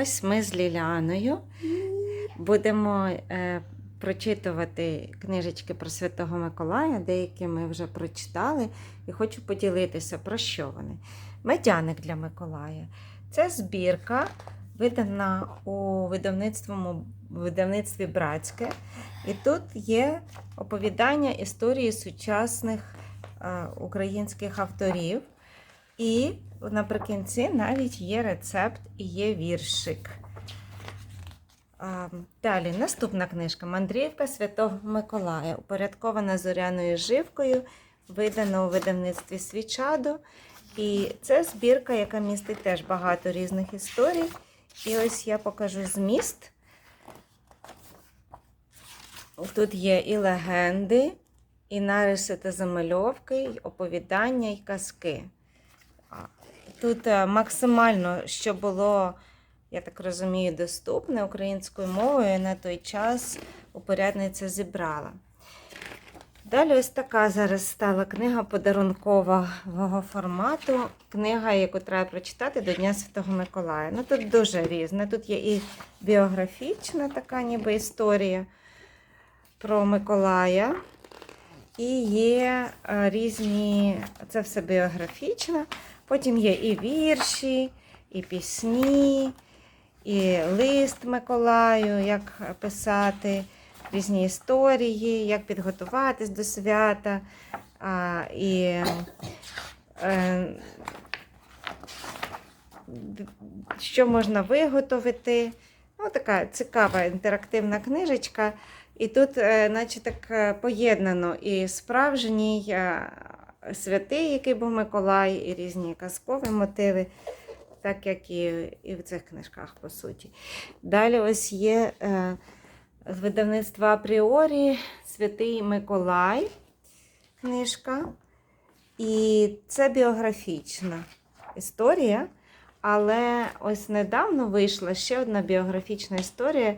Ось ми з Ліляною будемо е, прочитувати книжечки про Святого Миколая, деякі ми вже прочитали, і хочу поділитися, про що вони. Медяник для Миколая. Це збірка, видана у видавництві Братське. І тут є оповідання історії сучасних е, українських авторів. І наприкінці навіть є рецепт і є віршик. Далі наступна книжка Мандрівка Святого Миколая, упорядкована зоряною живкою, видана у видавництві Свічадо. І це збірка, яка містить теж багато різних історій. І ось я покажу зміст. Тут є і легенди, і нариси та замальовки, і оповідання, і казки. Тут е, максимально, що було, я так розумію, доступне українською мовою на той час упорядниця зібрала. Далі ось така зараз стала книга подарункового формату. Книга, яку треба прочитати до Дня Святого Миколая. Ну тут дуже різне. Тут є і біографічна така ніби історія про Миколая. І є е, різні, це все біографічно. Потім є і вірші, і пісні, і лист Миколаю, як писати, різні історії, як підготуватись до свята. А, і е, що можна виготовити. Ну, така цікава інтерактивна книжечка. І тут, е, наче так е, поєднано і справжній е, святий, який був Миколай, і різні казкові мотиви, так як і, і в цих книжках, по суті. Далі ось є е, з видавництва Апріорі Святий Миколай книжка. І це біографічна історія. Але ось недавно вийшла ще одна біографічна історія,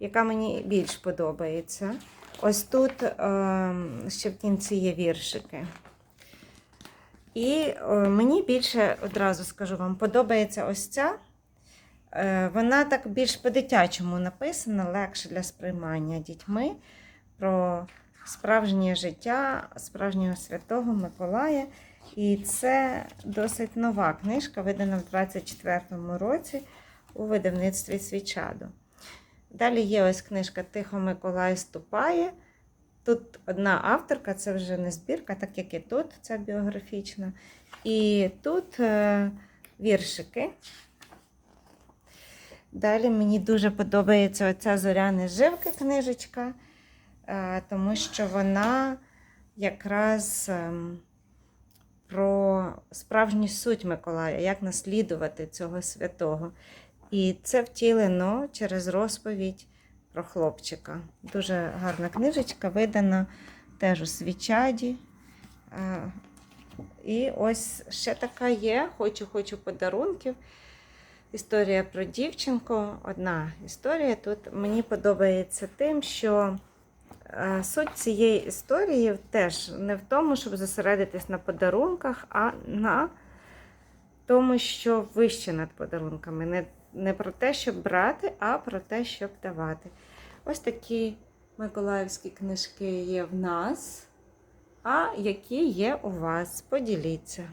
яка мені більш подобається. Ось тут е, ще в кінці є віршики. І е, мені більше, одразу скажу вам, подобається ось ця. Е, вона так більш по-дитячому написана, легше для сприймання дітьми про справжнє життя справжнього святого Миколая. І це досить нова книжка, видана в 24-му році у видавництві Свічадо. Далі є ось книжка Тихо Миколай ступає. Тут одна авторка, це вже не збірка, так як і тут, це біографічна. І тут е, віршики. Далі мені дуже подобається оця зоряна живка книжечка, е, тому що вона якраз ем, про справжню суть Миколая, як наслідувати цього святого. І це втілено через розповідь про хлопчика. Дуже гарна книжечка, видана теж у свічаді. Е, І ось ще така є. Хочу, хочу подарунків. Історія про дівчинку. Одна історія. Тут мені подобається тим, що е, суть цієї історії теж не в тому, щоб зосередитись на подарунках, а на тому, що вище над подарунками. Не, не про те, щоб брати, а про те, щоб давати. Ось такі миколаївські книжки є в нас. А які є у вас? Поділіться.